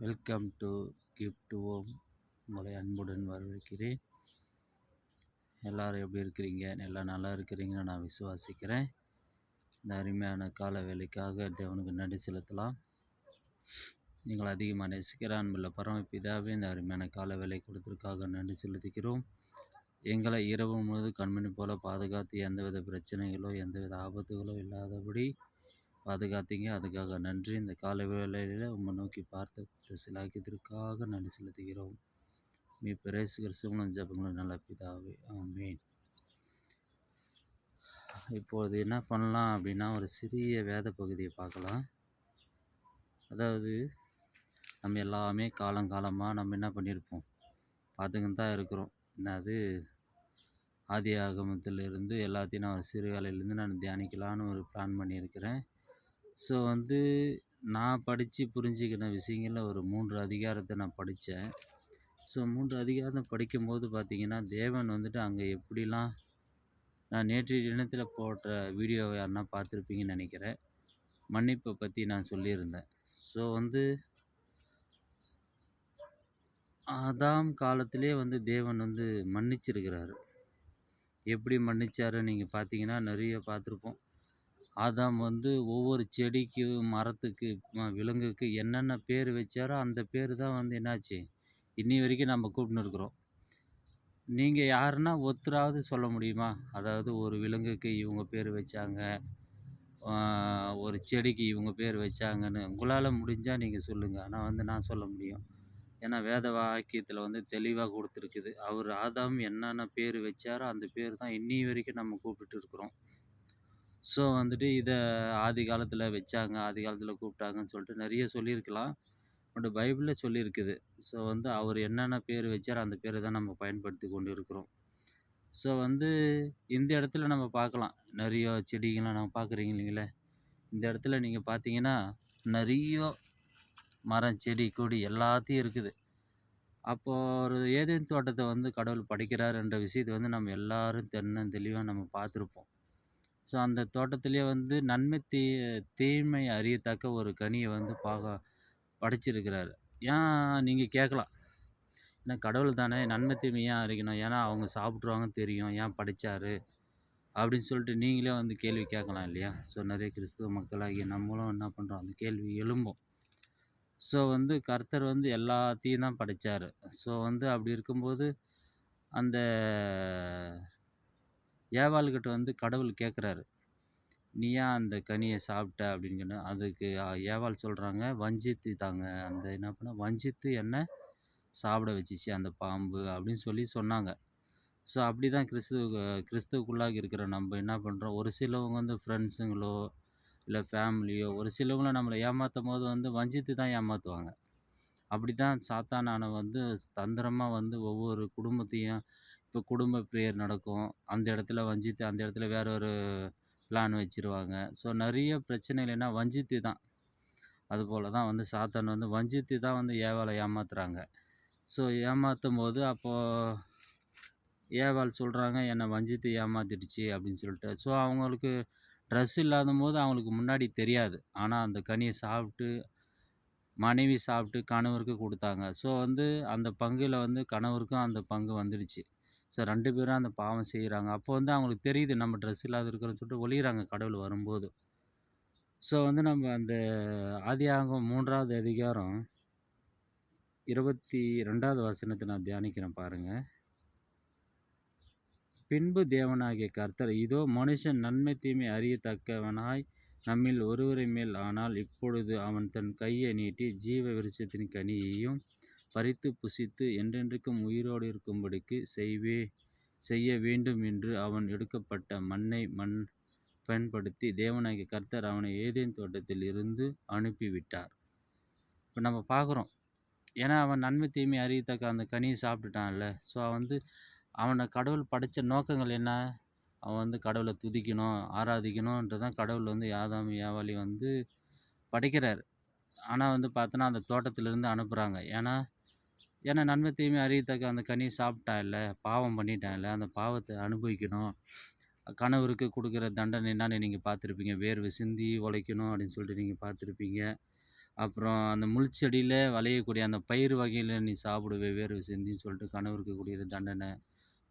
Welcome to gift ஓம். உங்களை அன்புடன் வரவேற்கிறேன். எல்லோரும் எப்படி இருக்கிறீங்க? எல்லாம் நல்லா இருக்கிறீங்கன்னு நான் விசுவாசிக்கிறேன். இந்த அருமையான கால வேலைக்காக தேவனுக்கு நன்றி செலுத்தலாம். நீங்கள் அதிகமாக நேசிக்கிற அன்புள்ள பரமப்பிதாவே இந்த அருமையான கால வேலை கொடுத்ததற்காக நன்றி செலுத்துகிறோம். எங்களை இரவு முழுவதும் கண்மணி போல் பாதுகாத்து எந்தவித பிரச்சனைகளோ எந்தவித ஆபத்துகளோ இல்லாதபடி பாதுகாத்தீங்க. அதுக்காக நன்றி. இந்த காலை வேளையில் உம்மை நோக்கி பார்த்து சிலாக்கியதற்காக நன்றி செலுத்துகிறோம். மீ பிரேசு கிறிஸ்துவனும் ஜபங்களும் நல்ல பிதாவே. ஆமீன். இப்போது என்ன பண்ணலாம் அப்படின்னா ஒரு சிறிய வேத பகுதியை பார்க்கலாம். அதாவது நம்ம எல்லாமே காலங்காலமாக நம்ம என்ன பண்ணியிருப்போம்? பார்த்துக்கின்னு தான் இருக்கிறோம். என்னது? ஆதி ஆகமத்திலிருந்து எல்லாத்தையும் நான் சிறு வேலையிலேருந்து நான் தியானிக்கலான்னு ஒரு பிளான் பண்ணியிருக்கிறேன். ஸோ வந்து நான் படித்து புரிஞ்சுக்கின விஷயங்களில் ஒரு மூன்று அதிகாரத்தை நான் படித்தேன் ஸோ மூன்று அதிகாரம் படிக்கும்போது பார்த்தீங்கன்னா தேவன் வந்துட்டு அங்கே எப்படிலாம் நான் நேற்றைய தினத்தில் போட்ட வீடியோவை யாருன்னா பார்த்துருப்பீங்கன்னு நினைக்கிறேன். மன்னிப்பை பற்றி நான் சொல்லியிருந்தேன். ஸோ வந்து அதாம் காலத்திலே வந்து தேவன் வந்து மன்னிச்சிருக்கிறாரு. எப்படி மன்னிச்சாரு நீங்கள் பார்த்தீங்கன்னா நிறைய பார்த்துருப்போம். ஆதாம் வந்து ஒவ்வொரு செடிக்கு மரத்துக்கு விலங்குக்கு என்னென்ன பேர் வச்சாரோ அந்த பேர் தான் வந்து என்னாச்சு? இன்னி வரைக்கும் நம்ம கூப்பிட்டு இருக்கிறோம். நீங்கள் யாருன்னா ஒருத்தராவது சொல்ல முடியுமா? அதாவது ஒரு விலங்குக்கு இவங்க பேர் வச்சாங்க ஒரு செடிக்கு இவங்க பேர் வச்சாங்கன்னு உங்களால் முடிஞ்சால் நீங்கள் சொல்லுங்கள் ஆனால் வந்து நான் சொல்ல முடியும். ஏன்னா வேத வாக்கியத்தில் வந்து தெளிவாக கொடுத்துருக்குது. அவர் ஆதாம் என்னென்ன பேர் வச்சாரோ அந்த பேர் தான் இன்னி வரைக்கும் நம்ம கூப்பிட்டு இருக்கிறோம். ஸோ வந்துட்டு இதை ஆதி காலத்தில் வச்சாங்க ஆதி காலத்தில் கூப்பிட்டாங்கன்னு சொல்லிட்டு நிறைய சொல்லியிருக்கலாம். பட் பைபிளில் சொல்லியிருக்குது. ஸோ வந்து அவர் என்னென்ன பேர் வச்சாரோ அந்த பேரை தான் நம்ம பயன்படுத்தி கொண்டு இருக்கிறோம் ஸோ வந்து இந்த இடத்துல நம்ம பார்க்கலாம். நிறைய செடிகள்லாம் நம்ம பார்க்குறீங்க இல்லைங்களே? இந்த இடத்துல நீங்கள் பார்த்தீங்கன்னா நிறைய மரம் செடி கொடி எல்லாத்தையும் இருக்குது. அப்போது ஒரு ஏதேன் தோட்டத்தை வந்து கடவுள் படைக்கிறார் என்ற விஷயத்தை வந்து நம்ம எல்லாரும் தென்னும் தெளிவாக நம்ம பார்த்துருப்போம். ஸோ அந்த தோட்டத்திலேயே வந்து நன்மை தீ தீமை அறியத்தக்க ஒரு கனியை வந்து பார்க்க படைச்சிருக்கிறாரு. ஏன் நீங்கள் கேட்கலாம்? ஏன்னா கடவுள் தானே நன்மை தீமை ஏன் அறிக்கணும் ஏன்னா அவங்க சாப்பிட்ருவாங்க தெரியும். ஏன் படைச்சாரு? அப்படின்னு சொல்லிட்டு நீங்களே வந்து கேள்வி கேட்கலாம் இல்லையா? ஸோ நிறைய கிறிஸ்துவ மக்களாகிய நம்மளும் என்ன பண்ணுறோம் அந்த கேள்வி எழும்பும். ஸோ வந்து கர்த்தர் வந்து எல்லாத்தையும் தான் படைச்சார். ஸோ வந்து அப்படி இருக்கும்போது அந்த ஏவாள்கிட்ட வந்து கடவுள் கேட்குறாரு. நீ ஏன் அந்த கனியை சாப்பிட்ட? அப்படின்னு அதுக்கு ஏவாள் சொல்கிறாங்க வஞ்சித்து தாங்க. அந்த என்ன பண்ண வஞ்சித்து என்ன சாப்பிட வச்சிச்சு அந்த பாம்பு? அப்படின்னு சொல்லி சொன்னாங்க. ஸோ அப்படி தான் கிறிஸ்துவ கிறிஸ்துவுக்குள்ளாக இருக்கிற நம்ம என்ன பண்ணுறோம் ஒரு சிலவங்க வந்து ஃப்ரெண்ட்ஸுங்களோ இல்லை ஃபேமிலியோ ஒரு சிலவங்கள நம்மளை ஏமாற்றும் போது வந்து வஞ்சித்து தான் ஏமாற்றுவாங்க அப்படி தான் சாத்தானான வந்து தந்திரமாக வந்து ஒவ்வொரு குடும்பத்தையும் இப்போ குடும்ப ப்ரேயர் நடக்கும். அந்த இடத்துல வஞ்சித்து அந்த இடத்துல வேற ஒரு பிளான் வச்சுருவாங்க. ஸோ நிறைய பிரச்சனைகள் என்ன? வஞ்சித்து தான். அதுபோல் தான் வந்து சாத்தான் வந்து வஞ்சித்து தான் வந்து ஏவாளை ஏமாத்துறாங்க. ஸோ ஏமாற்றும் போது அப்போது ஏவாள் சொல்கிறாங்க என்னை வஞ்சித்து ஏமாத்திடுச்சு அப்படின்னு சொல்லிட்டு. ஸோ அவங்களுக்கு ட்ரெஸ் இல்லாத போது அவங்களுக்கு முன்னாடி தெரியாது. ஆனால் அந்த கனியை சாப்பிட்டு மனைவி சாப்பிட்டு கணவருக்கு கொடுத்தாங்க. ஸோ வந்து அந்த பங்கில் வந்து கணவருக்கும் அந்த பங்கு வந்துடுச்சு. ஸோ ரெண்டு பேரும் அந்த பாவம் செய்கிறாங்க அப்போ வந்து அவங்களுக்கு தெரியுது நம்ம ட்ரெஸ் இல்லாத இருக்கிறோன்னு சொல்லிட்டு ஒளிகிறாங்க கடவுள் வரும்போது. ஸோ வந்து நம்ம அந்த ஆதியாகம் மூன்றாவது அதிகாரம் இருபத்தி ரெண்டாவது வசனத்தை நான் தியானிக்கிறேன் பாருங்கள் பின்பு தேவனாகிய கர்த்தர் இதோ மனுஷன் நன்மை தீமை அறியத்தக்கவனாய் நம்மில் ஒருவரை மேல் ஆனால் இப்பொழுது அவன் தன் கையை நீட்டி ஜீவ விருட்சத்தின் கனியையும் பறித்து புசித்து என்றென்றைக்கும் உயிரோடு இருக்கும்படிக்கு செய்வே செய்ய வேண்டும் என்று அவன் எடுக்கப்பட்ட மண்ணை மண் பயன்படுத்தி தேவனாகிய கர்த்தர் அவனை ஏதேன் தோட்டத்தில் இருந்து அனுப்பிவிட்டார். இப்போ நம்ம பார்க்குறோம். ஏன்னா அவன் நன்மை தீமை அறியத்தக்க அந்த கனியை சாப்பிட்டுட்டான்ல. ஸோ வந்து அவனை கடவுள் படித்த நோக்கங்கள் என்ன? அவன் வந்து கடவுளை துதிக்கணும் ஆராதிக்கணுன்றது தான் கடவுள் வந்து யாதாம் யாவாலி வந்து படைக்கிறார். ஆனால் வந்து பார்த்தோன்னா அந்த தோட்டத்திலிருந்து அனுப்புகிறாங்க ஏன்னா ஏன்னா நன்மை தீமை அறியத்தக்க அந்த கனியை சாப்பிட்டான் இல்லை பாவம் பண்ணிட்டான் இல்லை அந்த பாவத்தை அனுபவிக்கணும் கணவருக்கு கொடுக்குற தண்டனை என்னன்னு நீங்கள் பார்த்துருப்பீங்க வேர்வை சிந்தி உழைக்கணும் அப்படின்னு சொல்லிட்டு நீங்கள் பார்த்துருப்பீங்க அப்புறம் அந்த முள்செடியில விளையக்கூடிய அந்த பயிர் வகையில் நீ சாப்பிடுவே வேர்வை சிந்தின்னு சொல்லிட்டு கணவருக்கு கூடிய தண்டனை.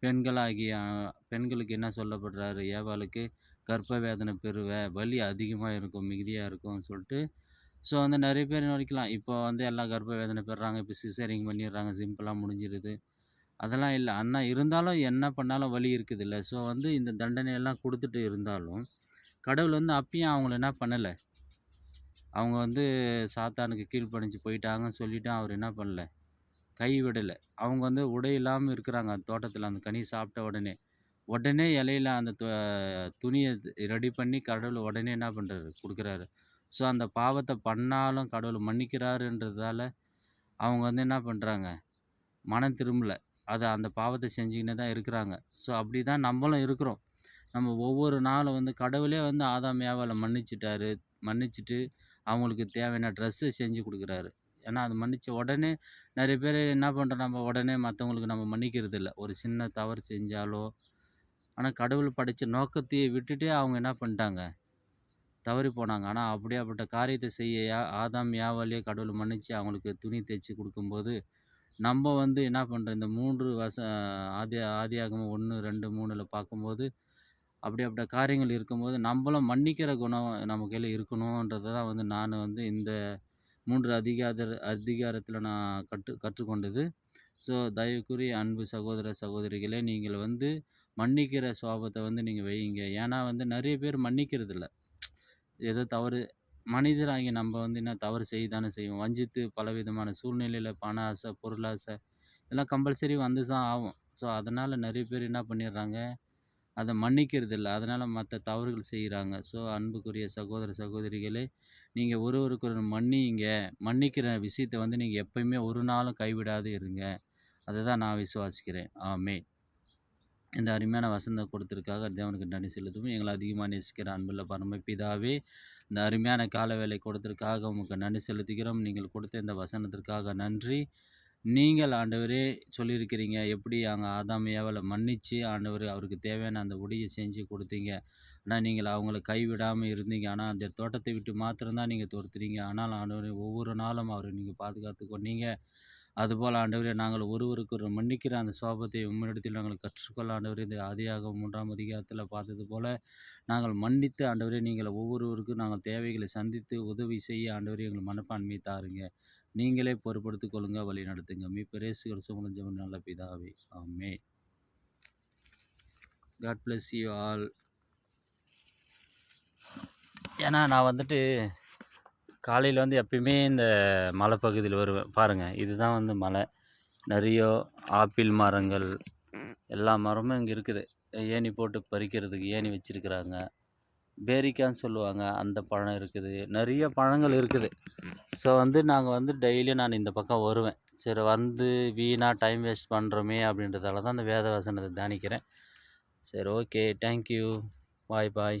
பெண்களாகிய பெண்களுக்கு என்ன சொல்லப்படுறாரு? ஏவாளுக்கு கர்ப்ப வேதனை பெறுவ, வலி அதிகமாக இருக்கும், மிகுதியாக இருக்கும்னு சொல்லிட்டு ஸோ வந்து நிறைய பேர் நினைக்கலாம், இப்போ வந்து எல்லாம் கர்ப்ப வேதனை பெறாங்க இப்போ சிசேரிங் பண்ணிடுறாங்க, சிம்பிளாக முடிஞ்சிருது. அதெல்லாம் இல்லை அண்ணா இருந்தாலும் என்ன பண்ணாலும் வலி இருக்குதுல்ல. ஸோ வந்து இந்த தண்டனையெல்லாம் கொடுத்துட்டு இருந்தாலும், கடவுள் வந்து அப்பயும் அவங்கள என்ன பண்ணலை அவங்க வந்து சாத்தானுக்கு கீழ்ப்பணிஞ்சு போயிட்டாங்கன்னு சொல்லிவிட்டு அவர் என்ன பண்ணல, கைவிடல. அவங்க வந்து உடை இல்லாமல் இருக்கிறாங்க அந்த தோட்டத்தில் அந்த கனி சாப்பிட்ட உடனே. உடனே இலையில அந்த துணியை ரெடி பண்ணி கடவுள் உடனே என்ன பண்ணுறாரு கொடுக்குறாரு ஸோ அந்த பாவத்தை பண்ணாலும் கடவுள் மன்னிக்கிறாருன்றதால, அவங்க வந்து என்ன பண்ணுறாங்க மனம் திரும்பல. அதை அந்த பாவத்தை செஞ்சுக்கினே தான் இருக்கிறாங்க. ஸோ அப்படி தான் நம்மளும் இருக்கிறோம். நம்ம ஒவ்வொரு நாளும் வந்து கடவுளே வந்து ஆதாம், ஏவாள மன்னிச்சிட்டாரு மன்னிச்சுட்டு அவங்களுக்கு தேவையான ட்ரெஸ்ஸு செஞ்சு கொடுக்குறாரு ஏன்னா அது மன்னிச்ச உடனே நிறைய பேர் என்ன பண்ணுறோம் நம்ம உடனே மற்றவங்களுக்கு நம்ம மன்னிக்கிறதில்ல. ஒரு சின்ன தவறு செஞ்சாலோ ஆனால் கடவுள் படைத்த நோக்கத்தையே விட்டுட்டு அவங்க என்ன பண்ணிட்டாங்க? தவறி போனாங்க. ஆனால் அப்படியாப்பட்ட காரியத்தை செய்ய யா ஆதாம், யாவாலே கடவுள் மன்னித்து அவங்களுக்கு துணி தைச்சு கொடுக்கும்போது நம்ம வந்து என்ன பண்ணுறோம் இந்த மூன்று வச ஆதி ஆதியாகம ஒன்று ரெண்டு மூணில் பார்க்கும்போது, அப்படியாப்பட்ட காரியங்கள் இருக்கும்போது, நம்மளும் மன்னிக்கிற குணம் நம்ம கையில் இருக்கணுன்றதை தான் வந்து நான் வந்து இந்த மூன்று அதிகார அதிகாரத்தில் நான் கற்று கற்றுக்கொண்டது. ஸோ தயவுக்கூறிய அன்பு சகோதர, சகோதரிகளே, நீங்கள் வந்து மன்னிக்கிற சுவாபத்தை வந்து நீங்கள் வையுங்க. ஏன்னா வந்து நிறைய பேர் மன்னிக்கிறதில்ல. ஏதோ தவறு மனிதராகிய நம்ம வந்து என்ன தவறு செய்ய தானே செய்வோம். வஞ்சித்து பலவிதமான சூழ்நிலையில் பண ஆசை, பொருளாசை இதெல்லாம் கம்பல்சரி வந்து தான் ஆகும். ஸோ அதனால் நிறைய பேர் என்ன பண்ணிடுறாங்க? அதை மன்னிக்கிறது இல்லை அதனால் மற்ற தவறுகள் செய்கிறாங்க ஸோ அன்புக்குரிய சகோதர, சகோதரிகளே, நீங்கள் ஒருவருக்கொருவர் மன்னியுங்க. மன்னிக்கிற விஷயத்த வந்து நீங்கள் எப்பயுமே ஒரு நாளும் கைவிடாது இருங்க. அதை தான் நான் விசுவாசிக்கிறேன். ஆமே இந்த அருமையான வசனம் கொடுத்துருக்காக தேவனுக்கு நன்றி செலுத்துவோம். எங்களை அதிகமாக நேசிக்கிற அன்புள்ள பரமபிதாவே, இந்த அருமையான கால வேலை கொடுத்ததற்காக உங்களுக்கு நன்றி செலுத்துகிறோம். நீங்கள் கொடுத்த இந்த வசனத்திற்காக நன்றி. நீங்கள் ஆண்டவரே சொல்லியிருக்கிறீங்க, எப்படி அங்கே ஆதாமையாவில் மன்னித்து ஆண்டவர் அவருக்கு தேவையான அந்த உடையை செஞ்சு கொடுத்தீங்க ஆனால் நீங்கள் அவங்கள கைவிடாமல் இருந்தீங்க. ஆனால் அந்த தோட்டத்தை விட்டு மாத்திரம்தான் நீங்கள் நீங்க துரத்துறீங்க. ஆனாலும் ஆண்டவரே ஒவ்வொரு நாளும் அவரை நீங்கள் பாதுகாத்து கொண்டீங்க. அதுபோல் ஆண்டவரே நாங்கள் ஒருவருக்கொருவர் மன்னிக்கிற அந்த சுபாவத்தை உம்மிடத்தில் நாங்கள் கற்றுக்கொள்ள ஆண்டவரே இந்த ஆதியாக மூன்றாம் அதிகாரத்தில் பார்த்தது போல, நாங்கள் மன்னித்து ஆண்டவரே நீங்கள் ஒவ்வொருவருக்கும் நாங்கள் தேவைகளை சந்தித்து உதவி செய்ய ஆண்டவரே எங்கள் மனப்பான்மையை தாருங்க. நீங்களே பொறுப்படுத்திக் கொள்ளுங்கள் வழி நடத்துங்க. மீட்பர் இயேசு கிறிஸ்து மூலம் ஜெபம் நல்ல பிதாவே. ஆமே காட் பிளஸ் யூ ஆல். ஏன்னா நான் வந்துட்டு காலையில் வந்து எப்பயுமே இந்த மலைப்பகுதியில் வருவேன். பாருங்கள் இதுதான் வந்து மலை. நிறைய ஆப்பிள் மரங்கள், எல்லா மரமும் இங்கே இருக்குது. ஏணி போட்டு பறிக்கிறதுக்கு ஏணி வச்சிருக்கிறாங்க. பேரிக்கான்னு சொல்லுவாங்க. அந்த பழம் இருக்குது. நிறைய பழங்கள் இருக்குது. ஸோ வந்து நாங்கள் வந்து டெய்லியும் நான் இந்த பக்கம் வருவேன். சரி வந்து வீணாக டைம் வேஸ்ட் பண்ணுறோமே அப்படின்றதால தான் அந்த வேத வசனத்தை தியானிக்கிறேன். சரி okay. Thank you. Bye, bye.